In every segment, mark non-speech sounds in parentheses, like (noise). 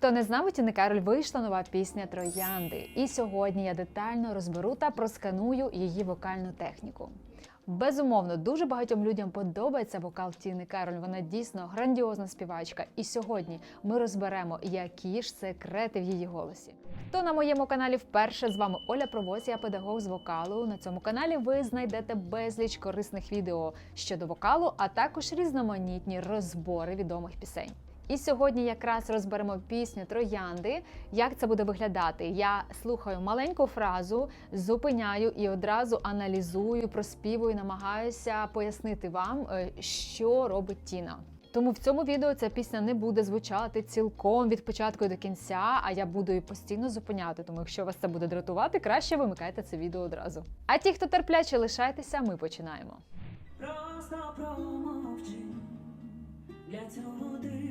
Хто не знав, Тіни Кароль вийшла нова пісня Троянди. І сьогодні я детально розберу та просканую її вокальну техніку. Безумовно, дуже багатьом людям подобається вокал Тіни Кароль. Вона дійсно грандіозна співачка. І сьогодні ми розберемо, які ж секрети в її голосі. Хто на моєму каналі вперше з вами Оля Провоз, я педагог з вокалу. На цьому каналі ви знайдете безліч корисних відео щодо вокалу, а також різноманітні розбори відомих пісень. І сьогодні якраз розберемо пісню Троянди. Як це буде виглядати? Я слухаю маленьку фразу, зупиняю і одразу аналізую, проспівую, намагаюся пояснити вам, е, що робить Тіна. Тому в цьому відео ця пісня не буде звучати цілком від початку до кінця, а я буду її постійно зупиняти. Тому якщо вас це буде дратувати, краще вимикайте це відео одразу. А ті, хто терпляче, лишайтеся, ми починаємо. Просто промовчи, для цього причин.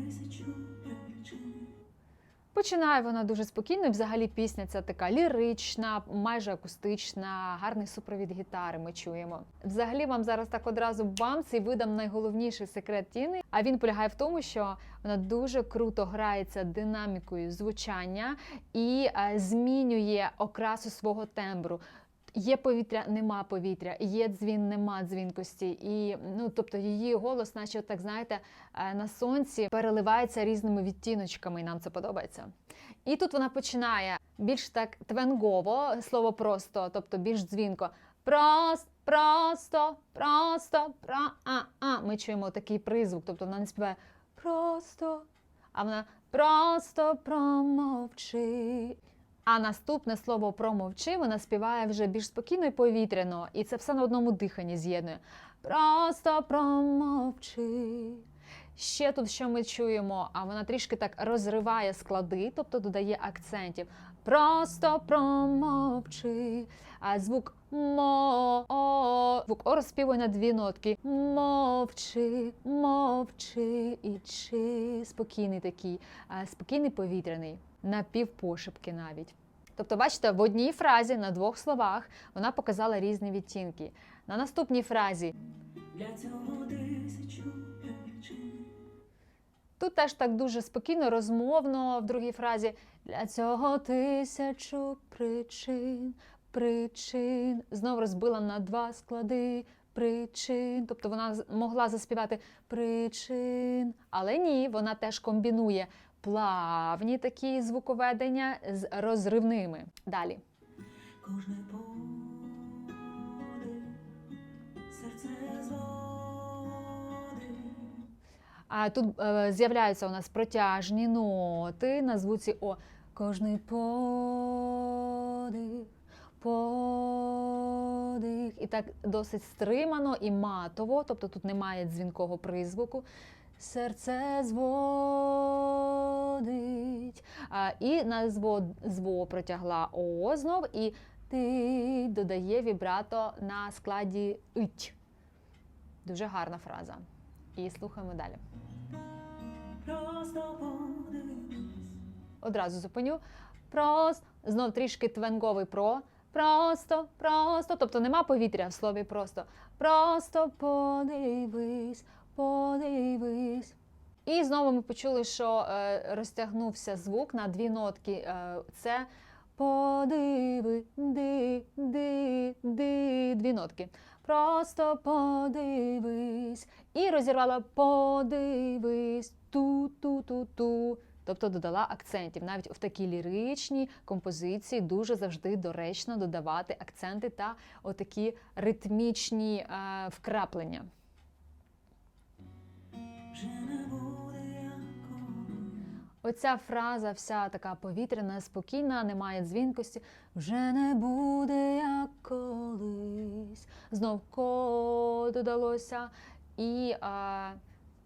Починає вона дуже спокійно. і Взагалі пісня ця така лірична, майже акустична, гарний супровід гітари. Ми чуємо. Взагалі, вам зараз так одразу бамц і видам найголовніший секрет Тіни. А він полягає в тому, що вона дуже круто грається динамікою звучання і е, змінює окрасу свого тембру. Є повітря, нема повітря, є дзвін, нема дзвінкості. І ну тобто її голос, наче так знаєте, е, на сонці переливається різними відтіночками, і нам це подобається. І тут вона починає більш так твенгово, слово просто, тобто більш дзвінко. Просто, просто, просто, про а, а. Ми чуємо такий призвук, тобто вона не співає просто, а вона просто промовчи. А наступне слово промовчи вона співає вже більш спокійно і повітряно, і це все на одному диханні з'єднує. Просто промовчи. Ще тут, що ми чуємо, а вона трішки так розриває склади, тобто додає акцентів. Просто промовчи. А звук мо, о, звук о розспівує на дві нотки. Мовчи, мовчи і чи. Спокійний такий, спокійний повітряний, напівпошепки навіть. Тобто, бачите, в одній фразі на двох словах вона показала різні відтінки. На наступній фразі Для цього тисячу причин. Тут теж так дуже спокійно, розмовно в другій фразі. Для цього тисячу причин, причин. Знов розбила на два склади причин. Тобто вона могла заспівати причин. Але ні, вона теж комбінує плавні такі звуковедення з розривними. Далі. Кожне серце. А тут е, з'являються у нас протяжні ноти на звуці О. Кожний подих, подих. І так досить стримано і матово, тобто тут немає дзвінкого призвуку. Серце зводить. А, і на зво, зво протягла О знов, і ти додає вібрато на складі ить. Дуже гарна фраза. І слухаємо далі. Одразу зупиню. Просто знов трішки твенговий про. Просто, просто, тобто нема повітря в слові просто. Просто подивись, подивись. І знову ми почули, що е, розтягнувся звук на дві нотки. Е, це подиви, ди, ди, ди, дві нотки. Просто подивись. І розірвала подивись, ту, ту, ту, ту. Тобто додала акцентів. Навіть в такій ліричній композиції дуже завжди доречно додавати акценти та отакі ритмічні е, вкраплення. Оця фраза вся така повітряна, спокійна, немає дзвінкості. Вже не буде як колись. Знов ко додалося і а,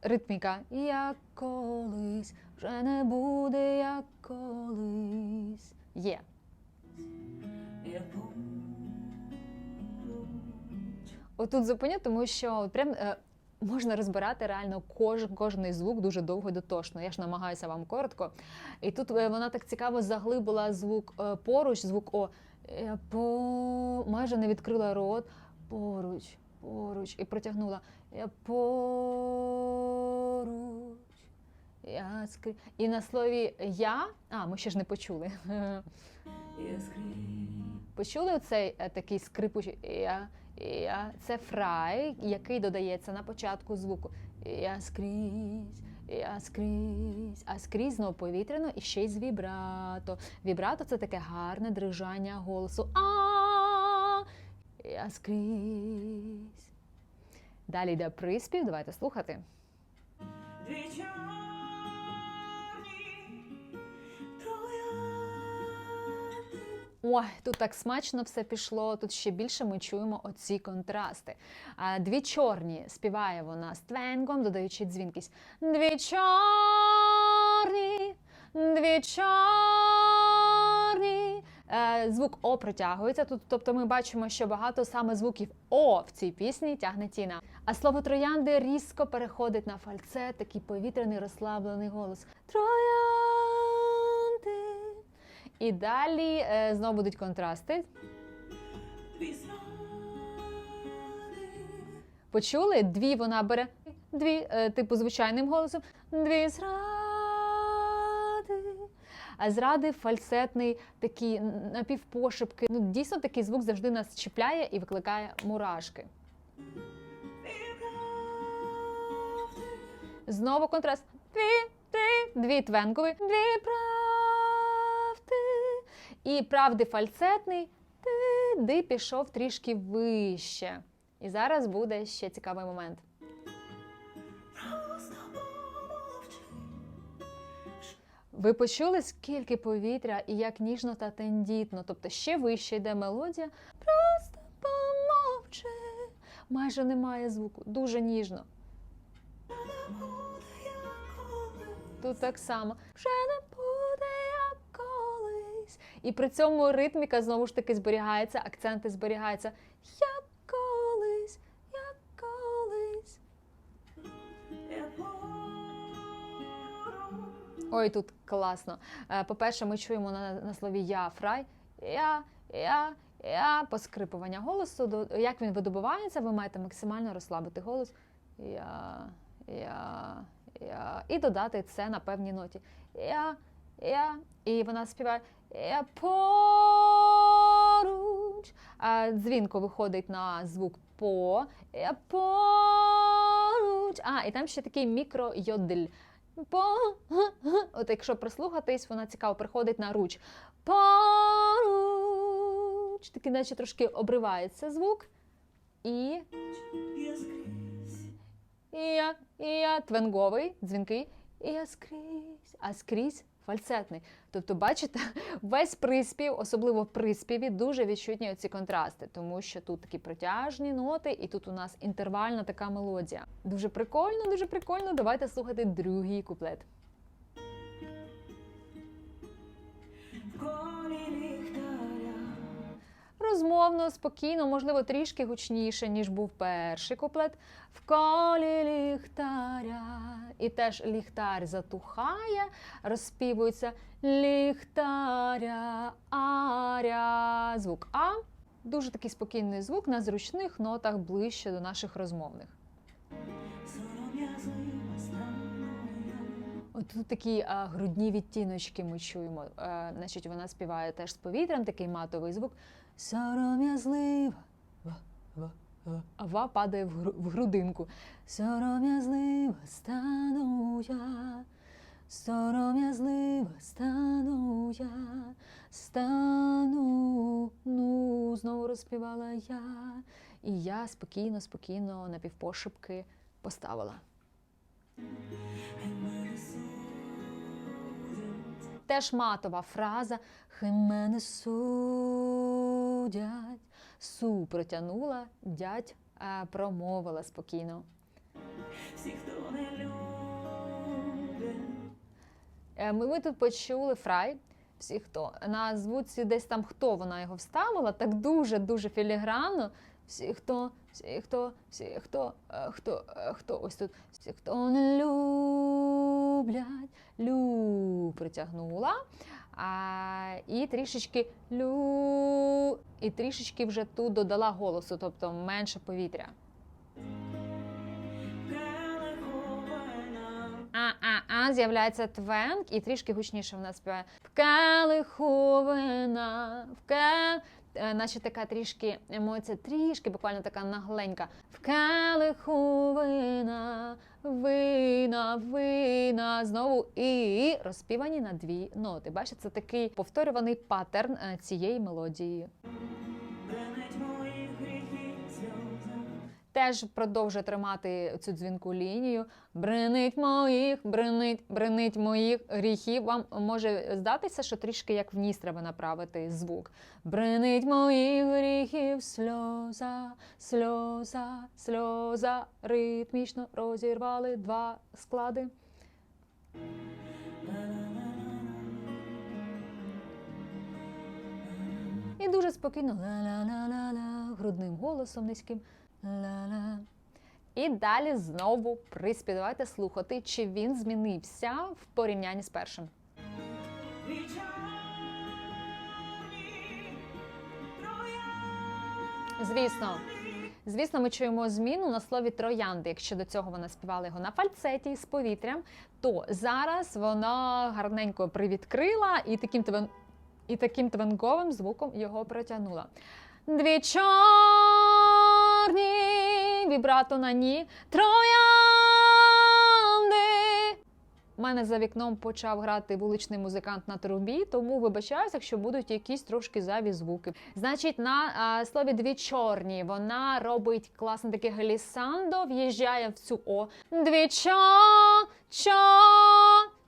ритміка. Як колись, вже не буде як колись. Є. Отут зупиню, тому що прям е, можна розбирати реально кожен, кожний звук дуже довго і дотошно. Я ж намагаюся вам коротко. І тут е, вона так цікаво заглибила звук е, поруч, звук О. Я по... майже не відкрила рот. Поруч, поруч. І протягнула. Я поруч. Я скрі... І на слові я. А, ми ще ж не почули. Я скрізь, Почули оцей е, такий скрипучий я. Це фрай, який додається на початку звуку. Я скрізь, я скрізь. А скрізь знову повітряно і ще й з вібрато. Вібрато це таке гарне дрижання голосу. А я скрізь. Далі йде приспів. Давайте слухати. дві Ой, тут так смачно все пішло. Тут ще більше ми чуємо оці контрасти. Дві чорні співає вона з твенгом, додаючи дзвінкість. Дві чорні, дві чорні. Е, звук О притягується. Тут, тобто ми бачимо, що багато саме звуків О в цій пісні тягне Тіна. А слово троянди різко переходить на фальцет, такий повітряний розслаблений голос. Троянди. І далі е, знову будуть контрасти. Почули? Дві вона бере дві, е, типу звичайним голосом. Дві зради. А зради фальцетний, такі напівпошепки. Ну, дійсно такий звук завжди нас чіпляє і викликає мурашки. Знову контраст. Дві, три, дві твенкові, дві правди. І правди фальцетний. Ти, ди пішов трішки вище. І зараз буде ще цікавий момент. Ви почули, скільки повітря і як ніжно та тендітно, тобто ще вище йде мелодія. Просто помовчи. Майже немає звуку, дуже ніжно. Тут так само вже не. І при цьому ритміка знову ж таки зберігається, акценти зберігаються. Як колись, як колись. Ой, тут класно. Е, По-перше, ми чуємо на, на слові я фрай. Я, я, я поскрипування голосу. Як він видобувається, ви маєте максимально розслабити голос. Я, я, я. І додати це на певній ноті. Я, я. І вона співає Я поруч. А дзвінко виходить на звук по. Я поруч. А, і там ще такий мікро-йодель. По... От якщо прислухатись, вона цікаво приходить на руч. Поруч. Такий, наче трошки обривається звук. І, і я, і я твенговий, дзвінкий, і я скрізь, а скрізь фальцетний. Тобто, бачите, (laughs) весь приспів, особливо в приспіві, дуже відчутні оці контрасти, тому що тут такі протяжні ноти, і тут у нас інтервальна така мелодія. Дуже прикольно, дуже прикольно. Давайте слухати другий куплет. Розмовно, спокійно, можливо, трішки гучніше, ніж був перший куплет. В колі ліхтаря. І теж ліхтар затухає, розспівується ліхтаря, аря. Звук А. Дуже такий спокійний звук на зручних нотах ближче до наших розмовних. От тут такі а, грудні відтіночки ми чуємо. Е, значить, вона співає теж з повітрям, такий матовий звук. Сором'язлива. ва, ва, ва. А ва падає в, гру- в грудинку. Сором'язлива стану я. Сором'язлива стану я. Стану. Ну, знову розпівала я. І я спокійно, спокійно напівпошепки поставила. Теж матова фраза Хай мене судять. Су протягнула, дядь е, промовила спокійно. всі, хто не любить. Е, Ми, ми тут почули фрай. Всі хто на звуці десь там хто вона його вставила, так дуже дуже філігранно. Всі хто, всі хто, всі хто, е, хто, е, хто ось тут, всі хто не люблять, лю притягнула. А, і трішечки лю, і трішечки вже тут додала голосу, тобто менше повітря. А, а, а з'являється твенк, і трішки гучніше співає. В нас вина, в ке... Е, Наче така трішки емоція, трішки буквально така нагленька. В келиху вина, вина, вина. Знову і розпівані на дві ноти. Бачите, це такий повторюваний паттерн е, цієї мелодії. Теж продовжує тримати цю дзвінку лінію. Бренить моїх, бренить, бренить моїх гріхів. Вам може здатися, що трішки як вниз треба направити звук. Бренить моїх гріхів, сльоза, сльоза, сльоза. Ритмічно розірвали два склади. І дуже спокійно ла-ла-ла-ла-ла, грудним голосом низьким. І далі знову приспів. Слухати, чи він змінився в порівнянні з першим. Звісно, звісно, ми чуємо зміну на слові троянди. Якщо до цього вона співала його на фальцеті з повітрям, то зараз вона гарненько привідкрила і таким твен... і таким твенковим звуком його протягнула. Дві чорні вібрато на ні троянди. У мене за вікном почав грати вуличний музикант на трубі, тому вибачаюся, якщо будуть якісь трошки зайві звуки. Значить, на а, слові дві чорні вона робить класне таке глісандо, в'їжджає в цю о. Дві чо, чо,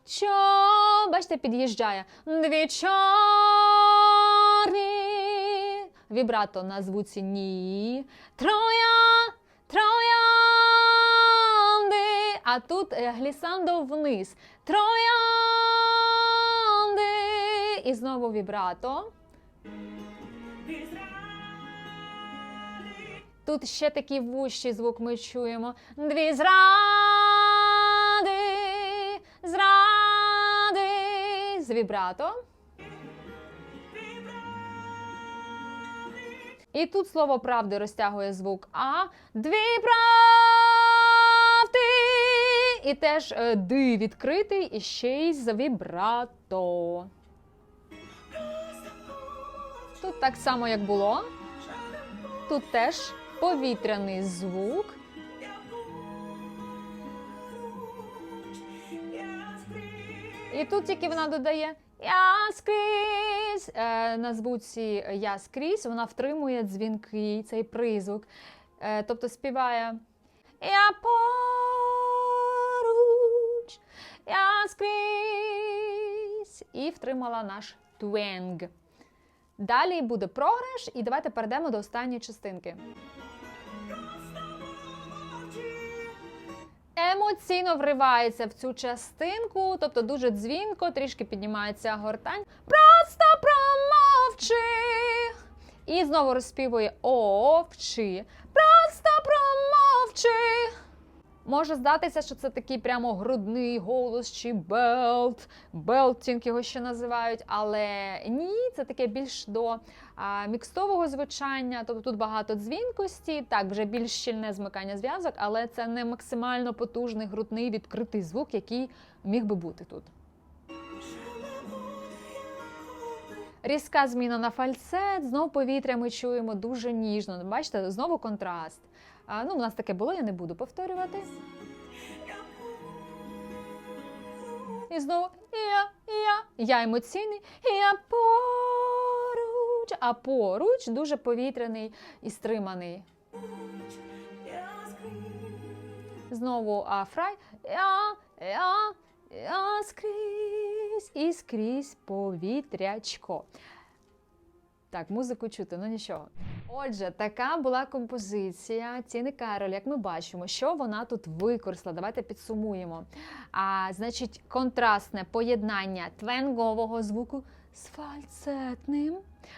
чо. Бачите, під'їжджає. Дві чорні. Вібрато на звуці ні. Троя, троянди. А тут е, глісандо вниз. Троянди. І знову вібрато. Тут ще такий вущий звук ми чуємо. Дві зради, зради. З вібрато. І тут слово правди розтягує звук А. Дві правди. І теж е, ди відкритий і ще й з вібрато. Тут так само, як було. Тут теж повітряний звук. І тут тільки вона додає я скрізь. Е, на звуці я скрізь вона втримує дзвінки, цей призвук. Е, тобто співає Я поруч, я скрізь. І втримала наш твенг. Далі буде програш, і давайте перейдемо до останньої частинки. Емоційно вривається в цю частинку, тобто дуже дзвінко, трішки піднімається гортань. Просто промовчи. І знову розспівує овчи. Просто промовчи. Може здатися, що це такий прямо грудний голос чи белт, белтінг його ще називають, але ні, це таке більш до мікстового звучання, тобто тут багато дзвінкості, так, вже більш щільне змикання зв'язок, але це не максимально потужний грудний відкритий звук, який міг би бути тут. Різка зміна на фальцет, знову повітря ми чуємо дуже ніжно. Бачите, знову контраст. А, ну, у нас таке було, я не буду повторювати. І знову я, я, я емоційний, я поруч, а поруч дуже повітряний і стриманий. Знову а, фрай. Я, я, я скрізь і скрізь повітрячко. Так, музику чути, ну нічого. Отже, така була композиція Ціни Кароль. Як ми бачимо, що вона тут використала. Давайте підсумуємо. А, значить, контрастне поєднання твенгового звуку з фальцетним.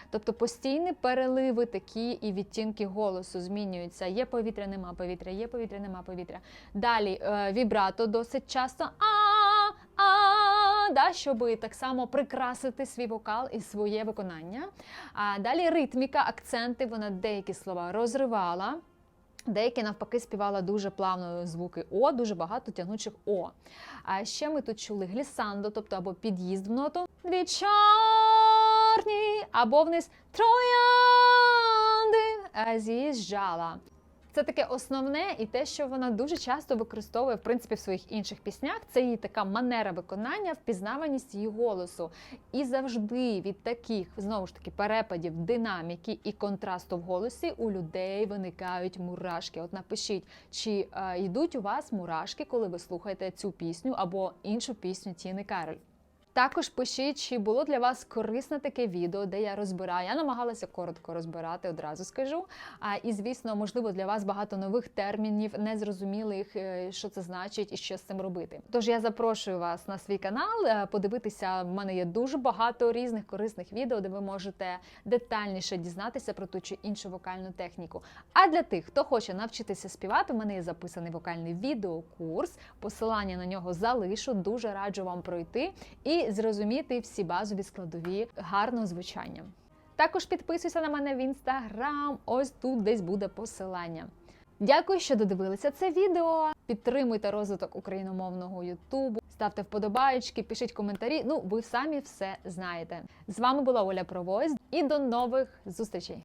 Тобто постійні переливи такі і відтінки голосу змінюються. Є повітря, нема повітря, є повітря, нема повітря. Далі е, вібрато досить часто а, да, щоб так само прикрасити свій вокал і своє виконання. А далі ритміка, акценти, вона деякі слова розривала. Деякі навпаки співала дуже плавно звуки О, дуже багато тягнучих О. А ще ми тут чули глісандо, тобто або під'їзд в ноту, дві чорні, або вниз троянди е, з'їжджала. Це таке основне, і те, що вона дуже часто використовує в принципі в своїх інших піснях. Це її така манера виконання, впізнаваність її голосу. І завжди від таких знову ж таки перепадів, динаміки і контрасту в голосі у людей виникають мурашки. От напишіть, чи е, йдуть у вас мурашки, коли ви слухаєте цю пісню або іншу пісню Тіни Кароль. Також пишіть, чи було для вас корисне таке відео, де я розбираю. Я намагалася коротко розбирати, одразу скажу. А і звісно, можливо, для вас багато нових термінів, незрозумілих, е, що це значить і що з цим робити. Тож я запрошую вас на свій канал е, подивитися. В мене є дуже багато різних корисних відео, де ви можете детальніше дізнатися про ту чи іншу вокальну техніку. А для тих, хто хоче навчитися співати, в мене є записаний вокальний відеокурс. Посилання на нього залишу. Дуже раджу вам пройти і зрозуміти всі базові складові гарного звучання. Також підписуйся на мене в інстаграм. Ось тут десь буде посилання. Дякую, що додивилися це відео. Підтримуйте розвиток україномовного Ютубу, ставте вподобайки, пишіть коментарі. Ну, ви самі все знаєте. З вами була Оля Провоз і до нових зустрічей.